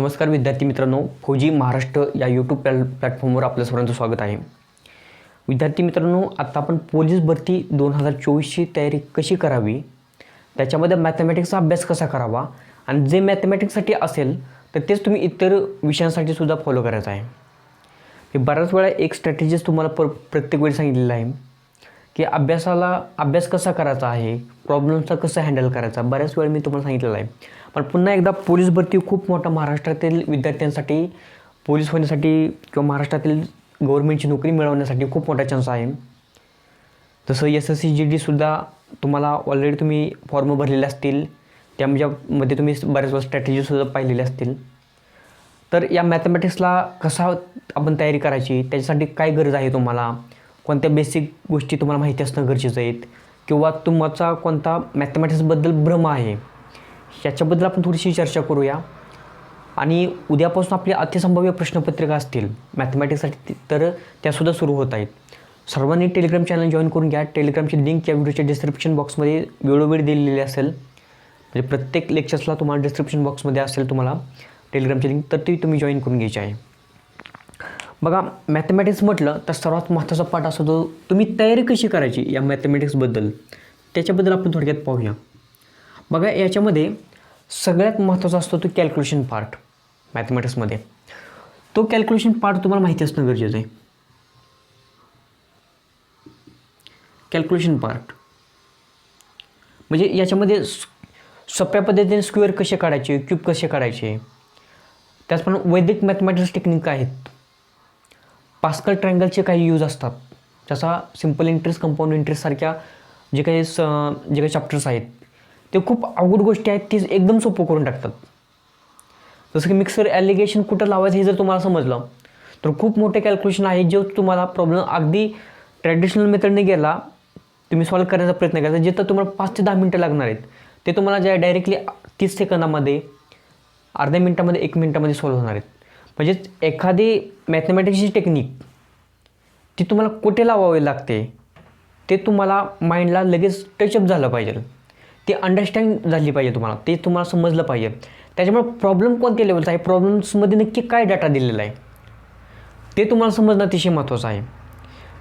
नमस्कार विद्यार्थी मित्रांनो फौजी महाराष्ट्र या यूट्यूब प्लॅ प्लॅटफॉर्मवर आपल्या सर्वांचं स्वागत आहे. विद्यार्थी मित्रांनो आत्ता आपण पोलीस भरती दोन हजार चोवीसची तयारी कशी करावी? त्याच्यामध्ये मॅथमॅटिक्सचा अभ्यास कसा करावा? आणि जे मॅथमॅटिक्ससाठी असेल तर तेच तुम्ही इतर विषयांसाठी सुद्धा फॉलो करायचं आहे. मी बऱ्याच वेळा एक स्ट्रॅटेजीज तुम्हाला पर प्रत्येक वेळी सांगितलेलं आहे. की अभ्यासाला अभ्यास कसा करायचा आहे प्रॉब्लेमचा कसं हँडल करायचा बऱ्याच वेळ मी तुम्हाला सांगितलेलं आहे. पण पुन्हा एकदा पोलीस भरती खूप मोठा महाराष्ट्रातील विद्यार्थ्यांसाठी पोलीस होण्यासाठी किंवा महाराष्ट्रातील गव्हर्मेंटची नोकरी मिळवण्यासाठी खूप मोठा चान्स आहे. जसं एस एस सी जी डीसुद्धा तुम्हाला ऑलरेडी तुम्ही फॉर्म भरलेले असतील. त्यामध्ये तुम्ही बऱ्याच वेळा स्ट्रॅटेजीसुद्धा पाहिलेल्या असतील. तर या मॅथमॅटिक्सला कसा आपण तयारी करायची त्याच्यासाठी काय गरज आहे तुम्हाला? कोणत्या बेसिक गोष्टी तुम्हाला माहिती असणं गरजेचं आहेत किंवा तुमचा कोणता मॅथमॅटिक्सबद्दल भ्रम आहे? याच्याबद्दल आपण थोडीशी चर्चा करूया. आणि उद्यापासून आपली अतिसंभाव्य प्रश्नपत्रिका असतील मॅथमॅटिक्ससाठी तर त्यासुद्धा सुरू होत आहेत. सर्वांनी टेलिग्राम चॅनल जॉईन करून घ्या. टेलिग्रामची लिंक या व्हिडिओच्या डिस्क्रिप्शन बॉक्समध्ये वेळोवेळी दिलेली असेल. म्हणजे प्रत्येक लेक्चर्सला तुम्हाला डिस्क्रिप्शन बॉक्समध्ये असेल तुम्हाला टेलिग्रामची लिंक तर ती तुम्ही जॉईन करून घ्यायची आहे. बघा मॅथमॅटिक्स म्हटलं तर सर्वात महत्त्वाचा पाठ असतो तुम्ही तयारी कशी करायची या मॅथमॅटिक्सबद्दल त्याच्याबद्दल आपण थोडक्यात पाहूया. बघा याच्यामध्ये सगळ्यात महत्त्वाचा असतो तो कॅल्क्युलेशन पार्ट मॅथमॅटिक्समध्ये तो कॅल्क्युलेशन पार्ट तुम्हाला माहिती असणं गरजेचं आहे. कॅल्क्युलेशन पार्ट म्हणजे याच्यामध्ये सोप्या पद्धतीने स्क्वेअर कसे काढायचे क्यूब कसे काढायचे? त्याचप्रमाणे वैदिक मॅथमॅटिक्स टेक्निक आहेत. पास्कल ट्रँगलचे काही यूज असतात. जसा सिंपल इंटरेस्ट कंपाऊंड इंटरेस्टसारख्या जे काही स जे काही चॅप्टर्स आहेत ते खूप अवघड गोष्टी आहेत ती एकदम सोपं करून टाकतात. जसं की मिक्सर ॲलिगेशन कुठं लावायचं हे जर तुम्हाला समजलं तर खूप मोठे कॅल्क्युलेशन आहे जे तुम्हाला प्रॉब्लेम अगदी ट्रॅडिशनल मेथडने गेला तुम्ही सॉल्व करण्याचा प्रयत्न करायचा जिथं तुम्हाला पाच ते दहा मिनटं लागणार आहेत ते तुम्हाला ज्या डायरेक्टली तीस सेकंदामध्ये अर्ध्या मिनटामध्ये एक मिनटामध्ये सॉल्व होणार आहेत. म्हणजेच एखादी मॅथमॅटिक्सची टेक्निक ती तुम्हाला कुठे लावावी लागते ते तुम्हाला माइंडला लगेच टचअप झालं पाहिजे. ते अंडरस्टँड झाली पाहिजे तुम्हाला ते तुम्हाला समजलं पाहिजे. त्याच्यामुळे प्रॉब्लेम कोणत्या लेवलचा आहे? प्रॉब्लेम्समध्ये नक्की काय डाटा दिलेला आहे? ते तुम्हाला समजणं अतिशय महत्त्वाचं आहे.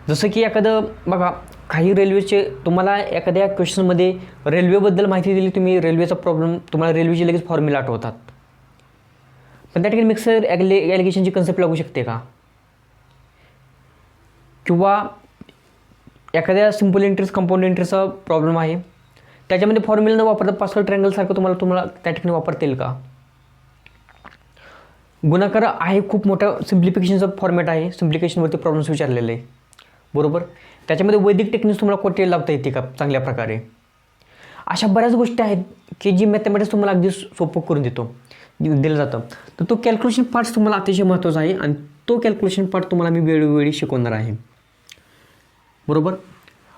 जसं की एखादं बघा काही रेल्वेचे तुम्हाला एखाद्या क्वेश्चनमध्ये रेल्वेबद्दल माहिती दिली तुम्ही रेल्वेचा प्रॉब्लेम तुम्हाला रेल्वेचे लगेच फॉर्म्युला आठवतात. पण त्या ठिकाणी मिक्सर ॲगले ॲलिगेशनची कन्सेप्ट लागू शकते का? किंवा एखाद्या सिंपल इंटरेस्ट कंपाऊंड इंटरेस्टचा प्रॉब्लेम आहे. त्याच्यामध्ये फॉर्म्युला न वापरता पासवर्ड ट्रँगलसारखं तुम्हाला तुम्हाला त्या ठिकाणी वापरता येईल का? गुणाकार आहे खूप मोठा सिम्प्लिफिकेशनचा फॉर्मॅट आहे. सिम्प्लिकेशनवरती प्रॉब्लेम्स विचारलेले. आहे बरोबर? त्याच्यामध्ये वैदिक टेक्निक्स तुम्हाला कोठे लावता येते का? चांगल्या प्रकारे. अशा बऱ्याच गोष्टी आहेत की जी मॅथमॅटिक्स तुम्हाला अगदी सोपं करून देतो. दिलं जातं. तर तो कॅल्क्युलेशन पार्ट्स तुम्हाला अतिशय महत्त्वाचा आहे आणि तो कॅल्क्युलेशन पार्ट तुम्हाला मी वेळोवेळी शिकवणार आहे. बरोबर?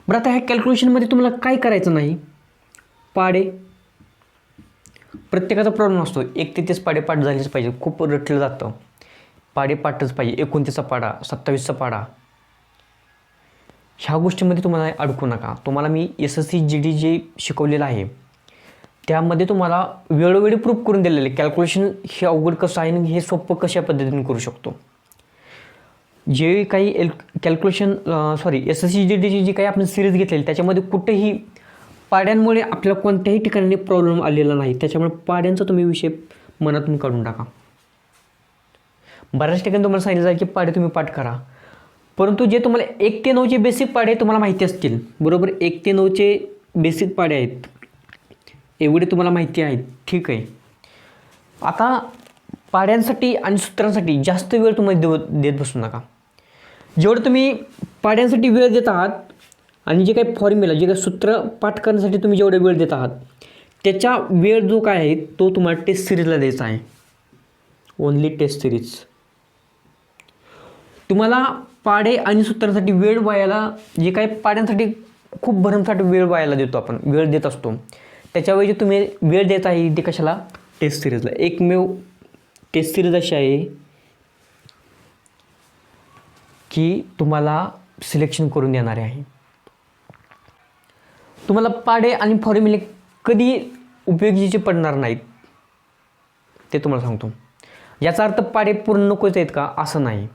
बरं आता ह्या कॅल्क्युलेशनमध्ये तुम्हाला काय करायचं नाही? पाडे. प्रत्येकाचा प्रॉब्लेम असतो. एक ते तीस पाडे पाठ झालेच पाहिजे. खूप रटलं जातं. पाडे पाठच पाहिजे. एकोणतीसचा पाडा सत्तावीसचा पाडा. ह्या गोष्टीमध्ये तुम्हाला अडकू नका. तुम्हाला मी S S C G D जे शिकवलेलं आहे त्यामध्ये तुम्हाला वेळोवेळी प्रूफ करून दिलेलं आहे. कॅल्क्युलेशन हे अवघड कसं आहे आणि हे सोपं कशा पद्धतीने करू शकतो? जे काही L calculation sorry S S C G डीची जी काही आपण सिरीज घेतलेली त्याच्यामध्ये कुठेही पाड्यांमुळे आपल्याला कोणत्याही ठिकाणी प्रॉब्लेम आलेला नाही. त्याच्यामुळे पाड्यांचा तुम्ही विषय मनातून काढून टाका. बऱ्याच ठिकाणी तुम्हाला सांगितलं जाईल की पाडे तुम्ही पाठ करा. परंतु जे तुम्हाला एक ते नऊचे बेसिक पाडे तुम्हाला माहिती असतील. बरोबर एक ते नऊचे बेसिक पाडे आहेत. एवढे तुम्हाला माहिती आहेत ठीक आहे. आता पाड्यांसाठी आणि सूत्रांसाठी जास्त वेळ तुम्ही देव देत बसू नका. जेवढं तुम्ही पाड्यांसाठी वेळ देत आहात आणि जे काही फॉर्म्युला जे काही सूत्र पाठ करण्यासाठी तुम्ही जेवढे वेळ देत आहात त्याच्या वेळ जो काय आहे तो तुम्हाला टेस्ट सिरीजला द्यायचा आहे. ओनली टेस्ट सिरीज तुम्हाला पाडे आणि सूत्रांसाठी वेळ वायाला जे काही पाड्यांसाठी खूप भरमसाठी वेळ वायाला देतो आपण वेळ देत असतो. त्याच्याऐवजी तुम्ही वेळ देत आहे ते कशाला? टेस्ट सिरीजला एकमेव टेस्ट सिरीज अशी आहे की तुम्हाला सिलेक्शन करून देणारे आहे. तुम्हाला पाडे आणि फॉर्म्युले कधी उपयोगीचे पडणार नाहीत ते तुम्हाला सांगतो. याचा अर्थ पाडे पूर्ण नकोच आहेत का? असं नाही.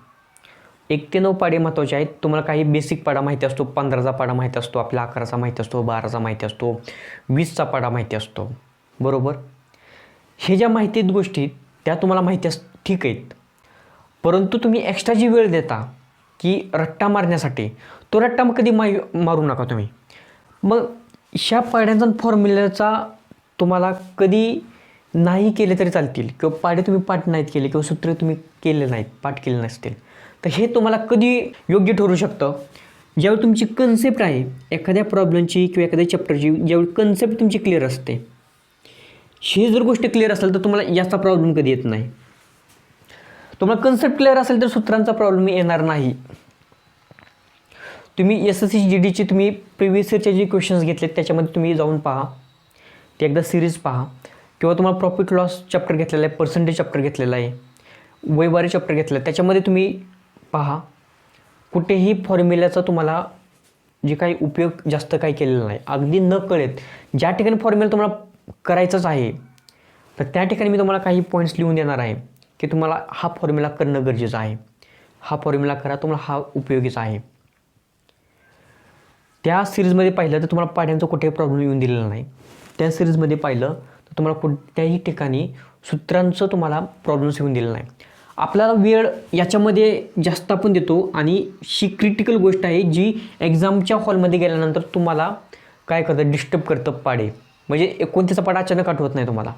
एक ते नऊ पाडे महत्त्वाचे आहेत. तुम्हाला काही बेसिक पाडा माहिती असतो पंधराचा पाडा माहिती असतो आपला अकराचा माहिती असतो बाराचा माहिती असतो वीसचा पाडा माहिती असतो. बरोबर? हे ज्या माहिती आहेत गोष्टी त्या तुम्हाला माहिती अस ठीक आहेत. परंतु तुम्ही एक्स्ट्रा जी वेळ देता की रट्टा मारण्यासाठी तो रट्टा मग कधी मा मारू नका तुम्ही. मग ह्या पाड्यांचा फॉर्म्युल्याचा तुम्हाला कधी नाही केले तरी चालतील. किंवा पाडे तुम्ही पाठ नाहीत केले किंवा सूत्रे तुम्ही केले नाहीत पाठ केले नसतील. तर हे तुम्हाला कधी योग्य ठरू शकतं? ज्यावेळी तुमची कन्सेप्ट आहे एखाद्या प्रॉब्लेमची किंवा एखाद्या चॅप्टरची ज्यावेळी कन्सेप्ट तुमची क्लिअर असते. हे जर गोष्ट क्लिअर असेल तर तुम्हाला याचा प्रॉब्लेम कधी येत नाही. तुम्हाला कन्सेप्ट क्लिअर असेल तर सूत्रांचा प्रॉब्लेम येणार नाही. तुम्ही एस एस सी जी डीचे तुम्ही प्रिव्हियस इयरचे जे क्वेश्चन्स घेतलेत त्याच्यामध्ये तुम्ही जाऊन पहा. ते एकदा सिरीज पहा. किंवा तुम्हाला प्रॉफिट लॉस चॅप्टर घेतलेला आहे पर्सेंटेज चॅप्टर घेतलेला आहे. वैवारी चॅप्टर घेतलं आहे. त्याच्यामध्ये तुम्ही पहा. कुठेही फॉर्म्युल्याचा तुम्हाला जे काही उपयोग जास्त काही केलेला नाही. अगदी न कळेत ज्या ठिकाणी फॉर्म्युला तुम्हाला करायचंच आहे तर त्या ठिकाणी मी तुम्हाला काही पॉईंट्स लिहून देणार आहे की तुम्हाला हा फॉर्म्युला करणं गरजेचं आहे. हा फॉर्म्युला करा तुम्हाला हा उपयोगीचा आहे. त्या सिरीजमध्ये पाहिलं तर तुम्हाला पाड्यांचा कुठेही प्रॉब्लेम येऊन दिलेला नाही. त्या सिरीजमध्ये पाहिलं तर तुम्हाला कोणत्याही ठिकाणी सूत्रांचं तुम्हाला प्रॉब्लेम्स येऊन दिलेला नाही. आपल्याला वेळ याच्यामध्ये जास्त आपण देतो. आणि ही क्रिटिकल गोष्ट आहे जी एक्झामच्या हॉलमध्ये गेल्यानंतर तुम्हाला काय करतं डिस्टर्ब करतं पाडे. म्हणजे कोणत्याचा पाडा अचानक आठवत नाही तुम्हाला.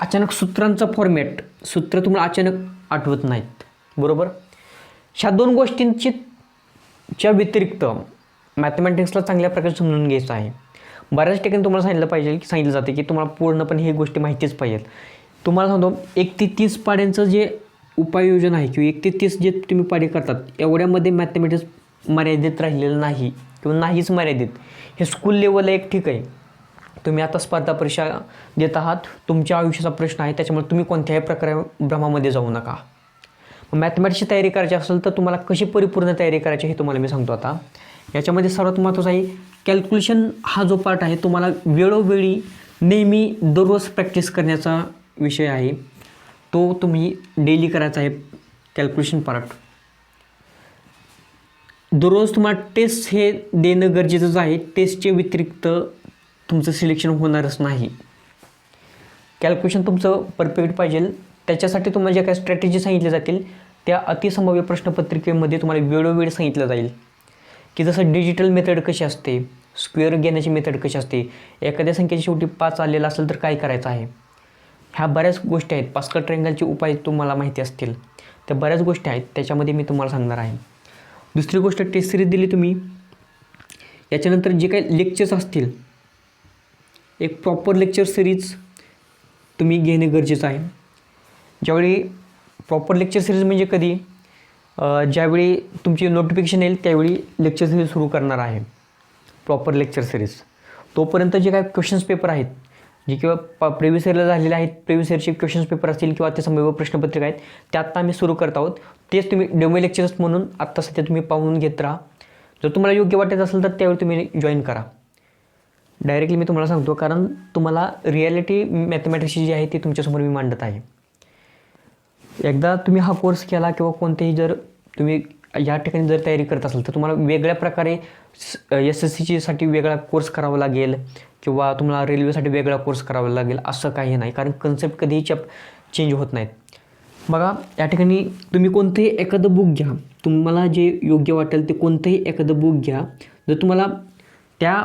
अचानक सूत्रांचा फॉर्मॅट सूत्र तुम्हाला अचानक आठवत नाहीत. बरोबर? ह्या दोन गोष्टींची च्या व्यतिरिक्त मॅथमॅटिक्सला चांगल्या प्रकारे समजून घ्यायचं आहे. बऱ्याच ठिकाणी तुम्हाला सांगितलं पाहिजे की सांगितलं जाते की तुम्हाला पूर्णपणे हे गोष्टी माहितीच पाहिजेत तुम्हाला सांगतो एक ते तीस पाड्यांचं जे उपाययोजना आहे किंवा एक ते तीस जे तुम्ही पाडे करतात एवढ्यामध्ये मॅथमॅटिक्स मर्यादित राहिलेलं नाही किंवा नाहीच मर्यादित. हे स्कूल लेवलला एक ठीक आहे. तुम्ही आता स्पर्धा परीक्षा देत आहात तुमच्या आयुष्याचा प्रश्न आहे त्याच्यामुळे तुम्ही कोणत्याही प्रकारे भ्रमामध्ये जाऊ नका. मॅथमॅटिक्सची तयारी करायची असेल तर तुम्हाला कशी परिपूर्ण तयारी करायची हे तुम्हाला मी सांगतो आता. याच्यामध्ये सर्वात महत्त्वाचं आहे कॅल्क्युलेशन हा जो पार्ट आहे तुम्हाला वेळोवेळी नेहमी दररोज प्रॅक्टिस करण्याचा विषय आहे. तो तुम्ही डेली करायचा आहे कॅल्क्युलेशन पार्ट दररोज तुम्हाला टेस्ट हे देणं गरजेचंच आहे. टेस्टचे व्यतिरिक्त तुमचं सिलेक्शन होणारच नाही. कॅल्क्युलेशन तुमचं परफेक्ट पाहिजे. त्याच्यासाठी तुम्हाला ज्या काही स्ट्रॅटेजी सांगितल्या जातील त्या अतिसंभाव्य प्रश्नपत्रिकेमध्ये तुम्हाला वेळोवेळ सांगितलं जाईल. की जसं डिजिटल मेथड कशी असते स्क्वेअर घेण्याची मेथड कशी असते एखाद्या संख्येच्या शेवटी पाच आलेला असेल तर काय करायचं आहे? ह्या बऱ्याच गोष्टी आहेत. पास्कल ट्रँगलचे उपाय तुम्हाला माहिती असतील. त्या बऱ्याच गोष्टी आहेत. त्याच्यामध्ये मी तुम्हाला सांगणार आहे. दुसरी गोष्ट टेस्ट सिरीज दिली तुम्ही. याच्यानंतर जे काही लेक्चर्स असतील एक प्रॉपर लेक्चर सिरीज तुम्ही घेणे गरजेचं आहे. ज्यावेळी प्रॉपर लेक्चर सिरीज म्हणजे कधी? ज्यावेळी तुमची नोटिफिकेशन येईल त्यावेळी लेक्चर सिरीज सुरू करणार आहे. प्रॉपर लेक्चर सिरीज तोपर्यंत जे काही क्वेश्चन्स पेपर आहेत जे किंवा प प्रिव्हियस इयरला झालेले आहेत प्रिव्हियस इयरचे क्वेश्चन्स पेपर असतील किंवा ते संभाव्य प्रश्नपत्रिका आहेत ते आत्ता आम्ही सुरू करत आहोत. तेच तुम्ही डेमो लेक्चर्स म्हणून आत्ता सध्या तुम्ही पाहून घेत राहा. जर तुम्हाला योग्य वाटत असेल तर त्यावेळी तुम्ही जॉईन करा. डायरेक्टली मी तुम्हाला सांगतो कारण तुम्हाला रिॲलिटी मॅथमॅटिक्सची जी आहे ती तुमच्यासमोर मी मांडत आहे. एकदा तुम्ही हा कोर्स केला किंवा कोणतेही जर तुम्ही या ठिकाणी जर तयारी करत असाल तर तुम्हाला वेगळ्या प्रकारे एस एस सीची वेगळा कोर्स करावा लागेल. किंवा तुम्हाला रेल्वेसाठी वेगळा कोर्स करावा लागेल असं काही नाही. कारण कन्सेप्ट कधीही चप चेंज होत नाहीत. बघा या ठिकाणी तुम्ही कोणतंही एखादं बुक घ्या. तुम्हाला जे योग्य वाटेल ते कोणतंही एखादं बुक घ्या. जर तुम्हाला त्या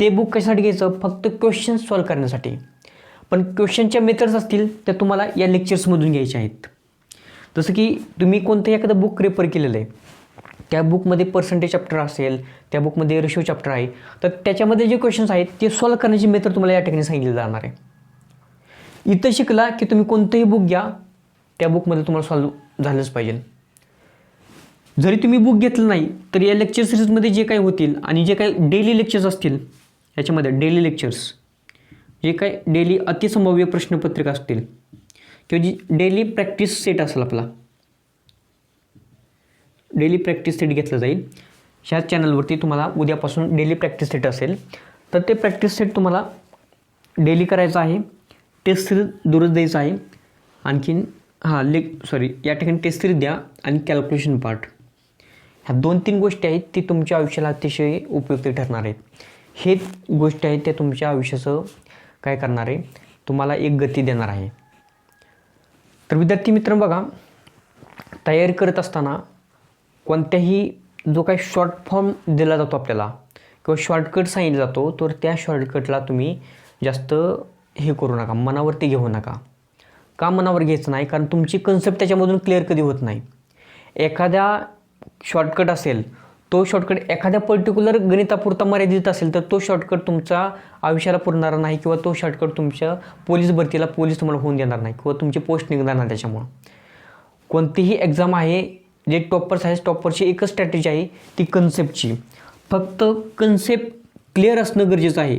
ते बुक कशासाठी घ्यायचं? फक्त क्वेश्चन सॉल्व करण्यासाठी. पण क्वेश्चनच्या मेथड्स असतील त्या तुम्हाला या लेक्चर्समधून घ्यायच्या आहेत. जसं की तुम्ही कोणतंही एखादं बुक रेफर केलेलं आहे. त्या बुकमध्ये पर्सेंटेज चॅप्टर असेल त्या बुकमध्ये रेशो चॅप्टर आहे. तर त्याच्यामध्ये जे क्वेश्चन्स आहेत ते सॉल्व करण्याची मेथड तुम्हाला या ठिकाणी सांगितली जाणार आहे. इथं शिकला की तुम्ही कोणतंही बुक घ्या त्या बुकमध्ये तुम्हाला सॉल्व झालंच पाहिजे. जरी तुम्ही बुक घेतलं नाही तर या लेक्चर सिरीजमध्ये जे काही होतील आणि जे काही डेली लेक्चर्स असतील याच्यामध्ये डेली लेक्चर्स जे काय डेली अतिसंभाव्य प्रश्नपत्रिका असतील किंवा जी डेली प्रॅक्टिस सेट असेल आपला डेली प्रॅक्टिस सेट घेतलं जाईल. ह्या चॅनलवरती तुम्हाला उद्यापासून डेली प्रॅक्टिस सेट असेल. तर ते प्रॅक्टिस सेट तुम्हाला डेली करायचं आहे. टेस्ट सिरीज दररोज द्यायचं आहे. आणखीन हां लेक सॉरी या ठिकाणी टेस्ट सिरीज द्या आणि कॅल्क्युलेशन पार्ट ह्या दोन तीन गोष्टी आहेत ती तुमच्या आयुष्याला अतिशय उपयुक्त ठरणार आहेत. हे गोष्टी आहेत त्या तुमच्या आयुष्याचं काय करणार आहे तुम्हाला एक गती देणार आहे. तर विद्यार्थी मित्र बघा तयारी करत असताना कोणत्याही जो काही शॉर्ट फॉर्म दिला जातो आपल्याला किंवा शॉर्टकट सांगितला जातो तर त्या शॉर्टकटला तुम्ही जास्त हे करू नका मनावरती घेऊ नका. का मनावर घ्यायचं नाही? कारण तुमची कन्सेप्ट त्याच्यामधून क्लिअर कधी होत नाही. एखाद्या शॉर्टकट असेल तो शॉर्टकट एखाद्या पर्टिक्युलर गणितापुरता मर्यादित असेल तर तो शॉर्टकट तुमचा आयुष्याला पुरणारा नाही किंवा तो शॉर्टकट तुमच्या पोलीस भरतीला पोलीस तुम्हाला होऊन देणार नाही किंवा तुमची पोस्ट निघणार नाही त्याच्यामुळं. कोणतीही एक्झाम आहे जे टॉपर्स आहे टॉपरची एकच स्ट्रॅटेजी आहे ती कन्सेप्टची फक्त कन्सेप्ट क्लिअर असणं गरजेचं आहे.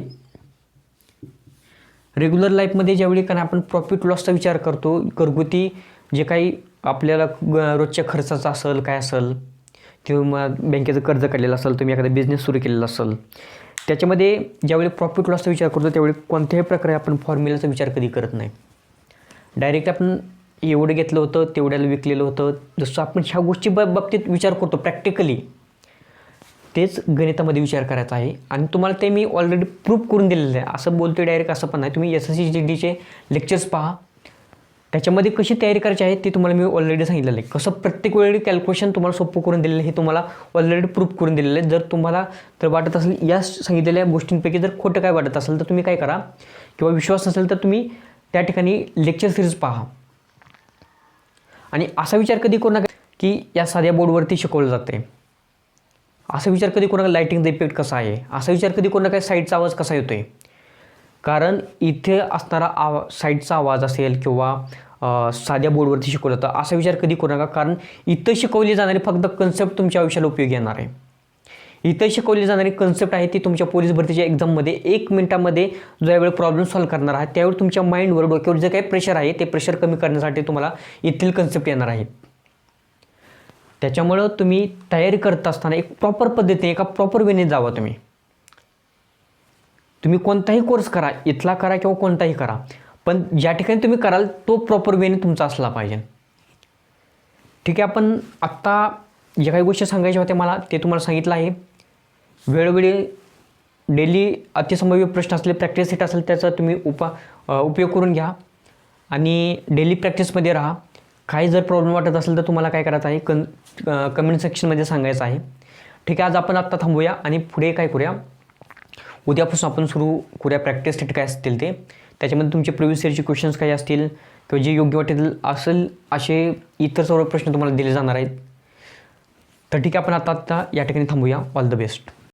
रेग्युलर लाईफमध्ये ज्यावेळी कारण आपण प्रॉफिट लॉसचा विचार करतो घरगुती जे काही आपल्याला ग- रोजच्या खर्चाचं असेल काय असेल किंवा बँकेचं कर्ज काढलेलं असेल तुम्ही एखादा बिझनेस सुरू केलेला असेल त्याच्यामध्ये ज्यावेळी प्रॉफिट लॉसचा विचार करतो त्यावेळी कोणत्याही प्रकारे आपण फॉर्म्युलाचा विचार कधी करत नाही. डायरेक्ट आपण एवढं घेतलं होतं तेवढ्याला विकलेलं होतं. जसं आपण ह्या गोष्टी ब बाबतीत विचार करतो प्रॅक्टिकली तेच गणितामध्ये विचार करायचा आहे. आणि तुम्हाला ते मी ऑलरेडी प्रूफ करून दिलेलं आहे. असं बोलतोय डायरेक्ट असं पण नाही. तुम्ही एस एस सी जी डीचे लेक्चर्स पहा. त्याच्यामध्ये कशी तयारी करायची आहे ते तुम्हाला मी ऑलरेडी सांगितलेलं आहे. कसं प्रत्येक वेळी कॅल्क्युलेशन तुम्हाला सोपं करून दिलेलं आहे हे तुम्हाला ऑलरेडी प्रूफ करून दिलेलं आहे. जर तुम्हाला तर वाटत असेल या सांगितलेल्या गोष्टींपैकी जर खोटं काय वाटत असेल तर तुम्ही काय करा. किंवा विश्वास नसेल तर तुम्ही त्या ठिकाणी लेक्चर सिरीज पहा. आणि असा विचार कधी करू नका की या साध्या बोर्डवरती शिकवलं जाते असा विचार कधी कोणाला लाईटिंगचा इफेक्ट कसा आहे? असा विचार कधी कोणा काय साईडचा आवाज कसा येतो आहे कारण इथे असणारा आवा साईडचा आवाज असेल किंवा साध्या बोर्डवरती शिकवलं जातं असा विचार कधी करू नका कारण इथं शिकवली जाणारी फक्त कन्सेप्ट तुमच्या आयुष्याला उपयोगी येणार आहे. इथं शिकवली जाणारी कन्सेप्ट आहे ती तुमच्या पोलीस भरतीच्या एक्झाममध्ये एक मिनिटामध्ये ज्यावेळी प्रॉब्लेम सॉल्व्ह करणार आहे त्यावेळी तुमच्या माइंडवर डोक्यावर जे काही प्रेशर आहे ते प्रेशर कमी करण्यासाठी तुम्हाला येथील कन्सेप्ट येणार आहे त्याच्यामुळं तुम्ही तयारी करत असताना एक प्रॉपर पद्धतीने एका प्रॉपर वेने जावा तुम्ही. तुम्ही कोणताही कोर्स करा इथला करा किंवा कोणताही करा पण ज्या ठिकाणी तुम्ही कराल तो प्रॉपर वेने तुमचा असला पाहिजे. ठीक आहे आपण आत्ता ज्या काही गोष्टी सांगायच्या होत्या मला ते तुम्हाला सांगितलं आहे. वेळोवेळी डेली अतिसंभाव्य प्रश्न असले प्रॅक्टिस सेट असेल त्याचा तुम्ही उपा उपयोग करून घ्या. आणि डेली प्रॅक्टिसमध्ये राहा. काही जर प्रॉब्लेम वाटत असेल तर तुम्हाला काय करायचं आहे? कन कमेंट सेक्शनमध्ये सांगायचं आहे. ठीक आहे आज आपण आत्ता थांबूया आणि पुढे काय करूया? उद्यापासून आपण सुरू करूया प्रॅक्टिस सेट काय असतील ते. त्याच्यामध्ये तुमचे प्रिव्हियस इयरचे क्वेश्चन्स काय असतील? किंवा जे योग्य वाटेल असेल असे इतर सर्व प्रश्न तुम्हाला दिले जाणार आहेत. तर ठीक आहे आपण आता आत्ता या ठिकाणी थांबूया. All the best